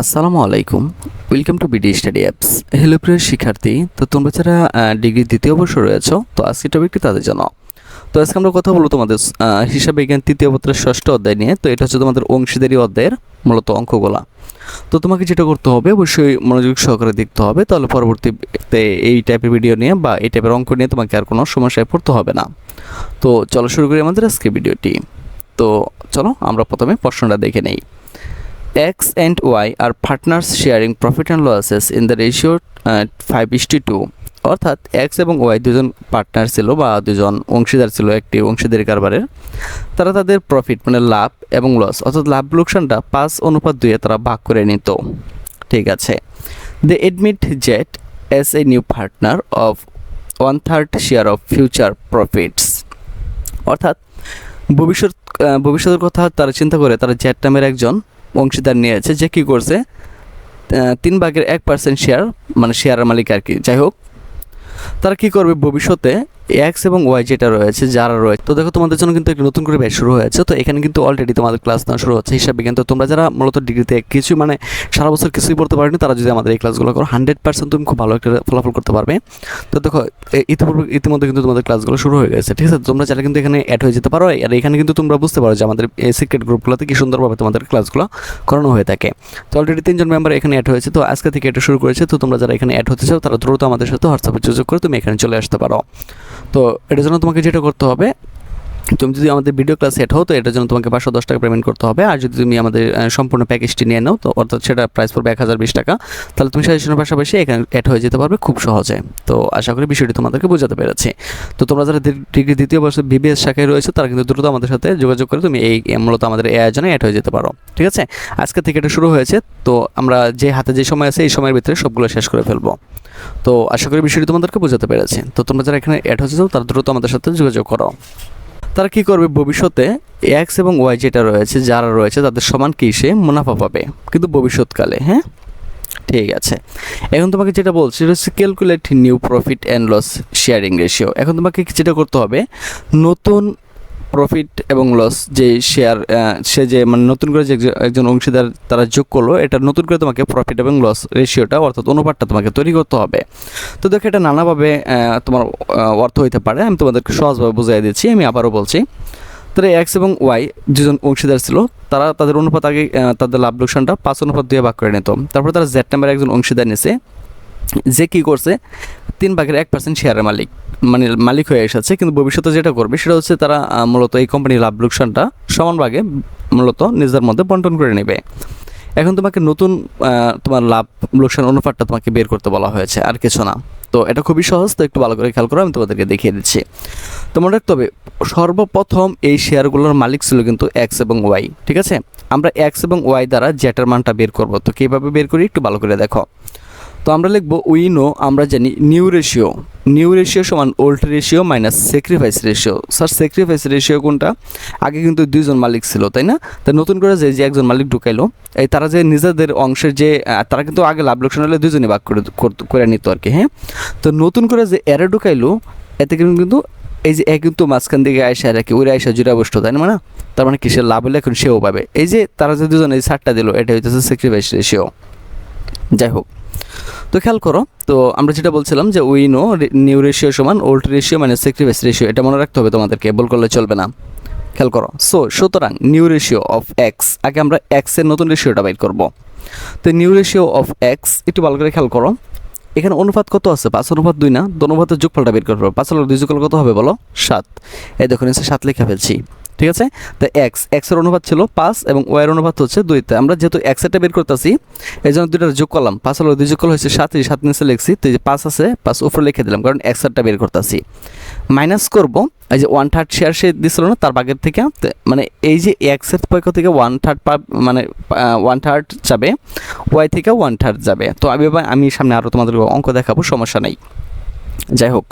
আসসালামু আলাইকুম। Welcome to BD study apps hello প্রিয় শিক্ষার্থী, তো তোমরা যারা ডিগ্রি দ্বিতীয় বর্ষ রয়েছ, তো আজকে টপিকটি তাদের জন্য। তো আজকে আমরা কথা বলব তোমাদের হিসাব বিজ্ঞান তৃতীয় পত্রের ষষ্ঠ অধ্যায় নিয়ে। তো এটা হচ্ছে তোমাদের অংশীদারি অধ্যায়ের মূলত অঙ্কগুলা। তো তোমাকে যেটা করতে হবে, অবশ্যই মনোযোগ সহকারে দেখতে হবে, তাহলে পরবর্তীতে এই টাইপের ভিডিও নিয়ে বা এই টাইপের অঙ্ক নিয়ে তোমাকে আর কোনো সমস্যায় পড়তে হবে না। তো চলো শুরু করি আমাদের আজকে ভিডিওটি তো চলো, আমরা প্রথমে প্রশ্নটা দেখে নেই। X and Y are partners sharing profit and losses in the ratio five is to two অর্থাৎ এক্স এবং ওয়াই দুজন পার্টনার ছিল বা দুজন অংশীদার ছিল একটি অংশীদারি কারবারের। তারা তাদের প্রফিট মানে লাভ এবং লস অর্থাৎ লাভ লোকসানটা পাঁচ অনুপাত দুয়ে তারা ভাগ করে নিত। ঠিক আছে। They admit Z as a new partner of one third share of future profits অর্থাৎ ভবিষ্যৎ ভবিষ্যতের কথা তারা চিন্তা করে তারা জ্যাট নামের একজন অংশীদার নিয়েছে, যে কী করছে তিন ভাগের এক পার্সেন্ট শেয়ার মানে শেয়ারের মালিক আর কি। যাই হোক, তারা কী করবে ভবিষ্যতে? এক্স এবং ওয়াই যেটা রয়েছে, যারা রয়েছে তো দেখো তোমাদের জন্য কিন্তু একটা নতুন করে ব্যাচ শুরু হয়েছে। তো এখানে কিন্তু অলরেডি তোমাদের ক্লাস নেওয়া শুরু হচ্ছে হিসাব বিজ্ঞান। তো তোমরা যারা মূলত ডিগ্রিতে কিছু মানে সারা বছর কিছুই পড়তে পারেনি, তারা যদি আমাদের এই ক্লাসগুলো করো হান্ড্রেড পার্সেন্ট তুমি খুব ভালো একটা ফলাফল করতে পারবে। তো দেখো ইতিপূর্বে, ইতিমধ্যে কিন্তু তোমাদের ক্লাসগুলো শুরু হয়ে গেছে, ঠিক আছে? তোমরা চাইলে কিন্তু এখানে অ্যাড হয়ে যেতে পারো। আর এখানে কিন্তু তোমরা বুঝতে পারো যে আমাদের এই সিক্রেট গ্রুপগুলোতে কি সুন্দরভাবে তোমাদের ক্লাসগুলো করানো হয়ে থাকে। তো অলরেডি তিনজন মেম্বার এখানে অ্যাড হয়েছে, তো আজকে থেকে এটা শুরু করেছে। তো তোমরা যারা এখানে অ্যাড হতে চাও, তারা দ্রুত আমাদের সাথে হোয়াটসঅ্যাপে যোগাযোগ করে তুমি এখানে চলে আসতে পারো। তো এটার জন্য তোমাকে যেটা করতে হবে তুমি যদি আমাদের ভিডিও ক্লাস সেট হও, তো এটার জন্য তোমাকে পাঁচশো দশ টাকা পেমেন্ট করতে হবে। আর যদি তুমি আমাদের সম্পূর্ণ প্যাকেজটি নিয়ে নাও, তো অর্থাৎ সেটা প্রাইস পড়বে এক হাজার বিশ টাকা, তাহলে তুমি সাজেশনের পাশাপাশি এখানে অ্যাড হয়ে যেতে পারবে খুব সহজে। তো আশা করি বিষয়টি তোমাদেরকে বোঝাতে পেরেছি। তো তোমরা যারা ডিগ্রি দ্বিতীয় বর্ষে বিবিএস শাখায় রয়েছে, তারা কিন্তু দ্রুত আমাদের সাথে যোগাযোগ করে তুমি এই মূলত আমাদের এই আয়োজনে অ্যাড হয়ে যেতে পারো। ঠিক আছে? আজকে থেকে এটা শুরু হয়েছে। তো আমরা যে হাতে যে সময় আছে, এই সময়ের ভিতরে সবগুলো শেষ করে ফেলব। তো আশা করি বিষয়টি তোমাদেরকে বোঝাতে পেরেছি। তো তোমরা যারা এখানে অ্যাড হচ্ছে তারা দ্রুত আমাদের সাথে যোগাযোগ করো। তারা কি করবে ভবিষ্যতে? এক্স এবং ওয়াই যেটা রয়েছে, যারা রয়েছে, তাদের সমান কি সে মুনাফা পাবে? কিন্তু ভবিষ্যৎকালে হ্যাঁ? ঠিক আছে। এখন তোমাকে যেটা বলছি সেটা হচ্ছে calculate new profit and loss sharing ratio এখন তোমাকে যেটা করতে হবে, নতুন প্রফিট এবং লস যে শেয়ার সে যে মানে নতুন করে যে একজন- অংশীদার তারা যোগ করল, এটা নতুন করে তোমাকে প্রফিট এবং লস রেশিওটা অর্থাৎ অনুপাতটা তোমাকে তৈরি করতে হবে। তো দেখো এটা নানাভাবে তোমার অর্থ হইতে পারে। আমি তোমাদেরকে সহজভাবে বুঝিয়ে দিচ্ছি, আমি আবারও বলছি। তারা এক্স এবং ওয়াই দুজন অংশীদার ছিল, তারা তাদের অনুপাত আগে তাদের লাভ লোকসানটা পাঁচ অনুপাত দিয়ে ভাগ করে নিত। তারপর তারা জেড নাম্বার একজন অংশীদার নিছে। যে কি করছে, তিন ভাগের এক পার্সেন্ট শেয়ারের মালিক মানে মালিক হয়ে এসেছে। কিন্তু ভবিষ্যতে যেটা করবে, সেটা হচ্ছে তারা মূলত এই কোম্পানির লাভ লোকসানটা সমান ভাগে মূলত নিজেদের মধ্যে বন্টন করে নেবে। এখন তোমাকে নতুন তোমার লাভ লোকসান অনুপাতটা তোমাকে বের করতে বলা হয়েছে, আর কিছু না। তো এটা খুবই সহজ, তো একটু ভালো করে খেয়াল করো, আমি তোমাদেরকে দেখিয়ে দিচ্ছি। তো মনে রাখতে হবে, সর্বপ্রথম এই শেয়ারগুলোর মালিক ছিল কিন্তু এক্স এবং ওয়াই ঠিক আছে? আমরা এক্স এবং ওয়াই দ্বারা জেটার মানটা বের করব, তো কীভাবে বের করি? একটু ভালো করে দেখো। তো আমরা লিখব উই নো আমরা জানি নিউ রেশিও। নিউ রেশিও সমান old ratio minus sacrifice ratio. Sir, sacrifice ratio কোনটা? আগে কিন্তু দুইজন মালিক ছিল, তাই না? তা নতুন করে যে যে একজন মালিক ঢুকাইলো, এই তারা যে নিজেদের অংশের যে তারা কিন্তু আগে লাভ লোকসান হলে দুজনে ভাগ করে করে নিত আর কি হ্যাঁ? তো নতুন করে যে এরা ঢুকাইলো, এতে কিন্তু এই যে কিন্তু মাঝখান দিকে আয়সা কি ওই আয়সা জুড়ে বসতো, তাই না মানে? তার মানে কিসের লাভ হলে এখন সেও পাবে। এই যে তারা যে দুজন এই সারটা দিল, এটা হইতেছে স্যাক্রিফাইস রেশিও। যাই হোক। তো খেয়াল করো, তো আমরা যেটা বলছিলাম যে উই নো নিউ রেশিও সমান ওল্ড রেশিও মানে স্যাক্রিফাইস রেশিও এটা মনে রাখতে হবে তোমাদেরকে বল করলে চলবে না। খেয়াল করো সো সুতরাং নিউ রেশিও অফ এক্স আগে আমরা এক্সের নতুন রেশিওটা বাইর করব। তো নিউ রেশিও অফ এক্স একটু ভালো করে খেয়াল করো, এখানে অনুপাত কত আছে? পাঁচ অনুপাত দুই না? দু অনুপাতের যোগফলটা বের করব পাঁচ হলো দুই যোগফল কত হবে বলো? সাত। এই দেখুন এসে সাত লেখা ফেলছি। ঠিক আছে? তো এক্স এক্সের অনুপাত ছিল পাঁচ এবং ওয়াইয়ের অনুপাত হচ্ছে দুইতে আমরা যেহেতু এক্সেরটা বের করতেছি এই জন্য দুইটা যোগ করলাম। পাঁচ হলো দুই যোগ করলে হচ্ছে সাত সাত নিচে লিখছি। তো যে পাঁচ আছে, পাঁচ উপরে লিখে দিলাম, কারণ এক্সেরটা বের করতেছি। মাইনাস করব, এই যে ওয়ান থার্ড শেয়ার সে দিছিল না, তার বাগের থেকে। মানে এই যে এক্সের পক্ষ থেকে ওয়ান থার্ড পা মানে ওয়ান থার্ড যাবে ওয়াই থেকে ওয়ান থার্ড যাবে। তো আমি আমি সামনে আরও তোমাদের অঙ্ক দেখাবো, সমস্যা নেই। যাই হোক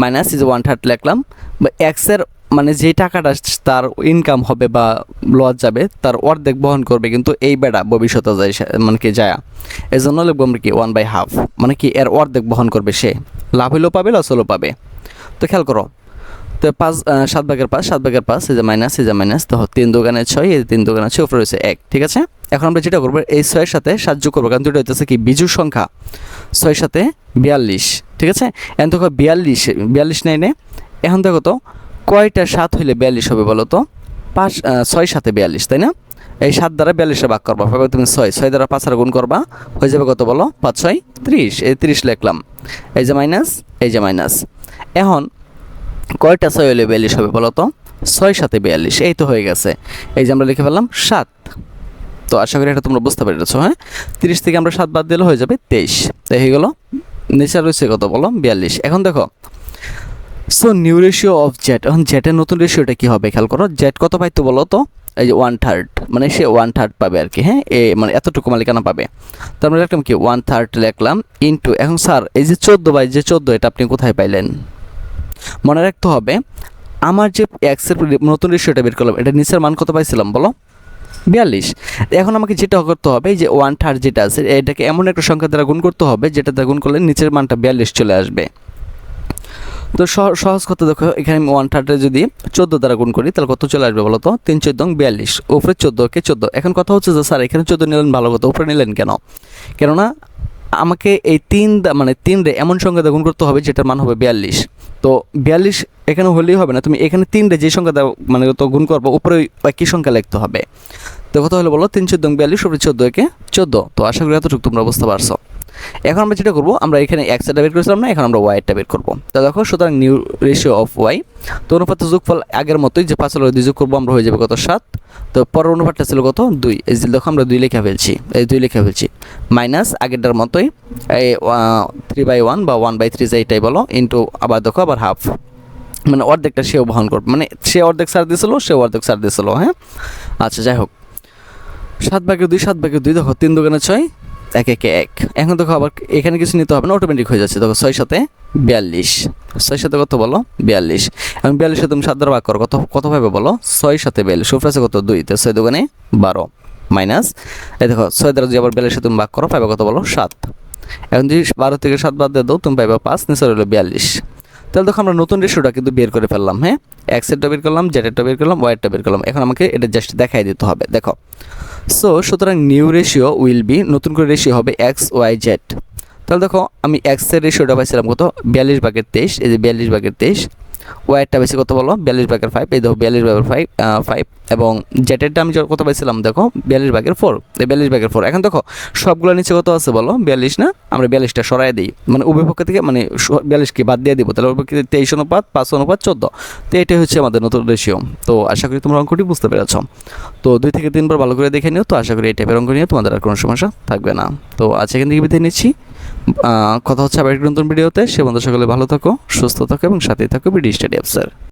মাইনাস ইজ ওয়ান থার্ড লিখলাম, বা এক্সের মানে যে টাকাটা তার ইনকাম হবে বা লস যাবে, তার অর্ধেক বহন করবে কিন্তু এই বেড়া ভবিষ্যতে যায় মানে কি যায়। এই জন্য লিখব আমরা কি ওয়ান বাই হাফ মানে কি এর অর্ধেক বহন করবে সে। লাভ হলেও পাবে লস হলেও পাবে। তো খেয়াল করো, তো পাঁচ সাত ভাগের পাঁচ, সাত ভাগের পাঁচ, এই যে মাইনাস এই যে মাইনাস তো তিন দোকানে ছয়, এই তিন দোকানে ছয়, উপরে রয়েছে এক, ঠিক আছে? এখন আমরা যেটা করব, এই ছয়ের সাথে সাহায্য করব, কারণ দুটো হইতেছে কি বিজুর সংখ্যা। ছয়ের সাথে বিয়াল্লিশ, ঠিক আছে? এখন দেখো বিয়াল্লিশ বিয়াল্লিশ নাই নে এখন দেখো তো কয়টা সাত হইলে বিয়াল্লিশ হবে বলো তো? পাঁচ ছয় সাথে বিয়াল্লিশ, তাই না? এই সাত দ্বারা বিয়াল্লিশে ভাগ করবা। পাবে তুমি ছয় ছয় দ্বারা পাঁচ আর গুণ করবা। হয়ে যাবে কত বলো? পাঁচ, ছয়, ত্রিশ। এই ত্রিশ লিখলাম। এই যে মাইনাস, এই যে মাইনাস। এখন কয়টা ছয় হলে বিয়াল্লিশ হবে বলো তো? ছয় সাথে বিয়াল্লিশ। এই তো হয়ে গেছে। এই যে আমরা লিখে ফেললাম সাত। তো আশা করি এটা তোমরা বুঝতে পেরেছ হ্যাঁ? তিরিশ থেকে আমরা সাত বাদ দিলে হয়ে যাবে তেইশ। তাই হয়ে গেলো। নিচে রয়েছে কত বলো? বিয়াল্লিশ। এখন দেখো so new ratio of Z এখন জেটের নতুন রেশিওটা কী হবে? খেয়াল করো জেট কত পাইতো বলো তো? এই যে ওয়ান থার্ড মানে সে ওয়ান থার্ড পাবে আর কি হ্যাঁ? এ মানে এতটুকু মালিকানা পাবে। তার মানে লিখলাম কি ওয়ান থার্ড লিখলাম ইন্টু এখন স্যার, এই যে চোদ্দ বাই যে চোদ্দ, এটা আপনি কোথায় পাইলেন? মনে রাখতে হবে, আমার যে এক্সের নতুন রেশিওটা বের করলাম, এটা নিচের মান কত পাইছিলাম বলো? বিয়াল্লিশ। এখন আমাকে যেটা করতে হবে যে ওয়ান থার্ড যেটা আছে, এটাকে এমন একটা সংখ্যা দ্বারা গুণ করতে হবে, যেটা দ্বারা গুণ করলে নিচের মানটা বিয়াল্লিশ চলে আসবে। তো সহ- সহজ কথা দেখো, এখানে আমি ওয়ান থার্ডে যদি চোদ্দ দ্বারা গুণ করি, তাহলে কত চলে আসবে বলো তো? তিন চোদ্দ বিয়াল্লিশ। উপরে চোদ্দোকে চোদ্দ? এখন কথা হচ্ছে যে, স্যার, এখানে চোদ্দ নিলেন ভালো কথা, উপরে নিলেন কেন? কেননা আমাকে এই তিন মানে তিন রে এমন সংখ্যা গুণ করতে হবে, যেটার মান হবে বিয়াল্লিশ। তো বিয়াল্লিশ এখানে হলেই হবে না, তুমি এখানে তিন রে যে সংখ্যা মানে তো গুণ করব, উপরে একই সংখ্যা লিখতে হবে। তো কথা হলো বলো, তিন চোদ্দ বিয়াল্লিশ, উপরে চোদ্দ, একে চোদ্দ। তো আশা করি এতটুকু তোমরা বুঝতে পারছ। এখন আমরা যেটা করব, আমরা এখানে এক্সটা বের করেছিলাম না, এখন আমরা ওয়াইটা বের করব। তো দেখো, সুতরাং নিউ রেশিও অফ ওয়াই তো অনুপাত যোগফল আগের মতোই, যে পাঁচ দুই যোগ করব, আমরা হয়ে যাবে কত সাত। তো পরের অনুপাতটা ছিল কত? দুই। এই যে দেখো, আমরা দুই লেখা ফেলছি। এই দুই লেখা ফেলছি। মাইনাস আগেরটার মতোই, এই থ্রি বাই ওয়ান বা ওয়ান বাই থ্রি এইটাই বলো ইন্টু আবার দেখো, আবার হাফ মানে অর্ধেকটা সেও বহন করবে। মানে সে অর্ধেক সার দিয়েছিল সে অর্ধেক সার দিয়েছিল হ্যাঁ? আচ্ছা যাই হোক। সাত ভাগের দুই, সাত ভাগের দুই, দেখো, তিন দোকানে ছয় এক, একে, এক। এখন দেখো আবার এখানে কিছু নিতে হবে না অটোমেটিক হয়ে যাচ্ছে। দেখো ছয় সাথে বিয়াল্লিশ। ছয় সাথে কত বলো? বিয়াল্লিশ। এবং বিয়াল্লিশে তুমি সাত দ্বারা ভাগ করো, কত কত ভাবে বলো? ছয় সাথে বিয়াল্লিশ। উপরে আছে কত? দুই। তো ছয় দোকানে বারো মাইনাস। এই দেখো, ছয় দ্বারা যদি আবার বিয়াল্লিশে তুমি ভাগ করো পাবে কত বলো? সাত। এখন যদি বারো থেকে সাত বাদ দিয়ে দাও, তুমি পাইবে পাঁচ নিচে রইল বিয়াল্লিশ। তাহলে দেখো আমরা নতুন রেশিওটা কিন্তু বের করে ফেললাম হ্যাঁ? এক্সেরটা বের করলাম জেটেরটা বের করলাম ওয়াইটটা বের করলাম। এখন আমাকে এটা জাস্ট দেখাই দিতে হবে, দেখো। সো সুতরাং নিউ রেশিও উইল বি নতুন করে রেশিও হবে এক্স ওয়াই জেড তাহলে দেখো, আমি এক্সের রেশিওটা পাইছিলাম কত? বিয়াল্লিশ ভাগের তেইশ, এই যে বিয়াল্লিশ ভাগের তেইশ। ওয়াইটটা বেশি কত বলো? বিয়াল্লিশ ভাগের ফাইভ এই দেখো বিয়াল্লিশ ভাগের ফাইভ ফাইভ এবং জেটেরটা আমি কত পাইছিলাম, দেখো বিয়াল্লিশ ভাগের ফোর বিয়াল্লিশ ভাগের ফোর এখন দেখো, সবগুলো নিচে কত আছে বলো? বিয়াল্লিশ না? আমরা বিয়াল্লিশটা সরাই দিই। মানে উভয় পক্ষ থেকে মানে বিয়াল্লিশকে বাদ দিয়ে দিব। তাহলে উভয় পক্ষে তেইশ অনুপাত, পাঁচ অনুপাত, চোদ্দ। তো এটাই হচ্ছে আমাদের নতুন রেশিও তো আশা করি তোমরা অঙ্কটি বুঝতে পেরেছ। তো দুই থেকে তিনবার ভালো করে দেখে নিও। তো আশা করি এই টাইপের অঙ্ক নিয়ে তোমাদের আর কোনো সমস্যা থাকবে না। তো আজ এখান থেকে বিদায় নিচ্ছি। কথা হচ্ছে আবার একটি নতুন ভিডিওতে। সে বন্ধু সকলে ভালো থাকো, সুস্থ থাকো এবং সাথেই থাকো বিডি স্টাডি অ্যাপসের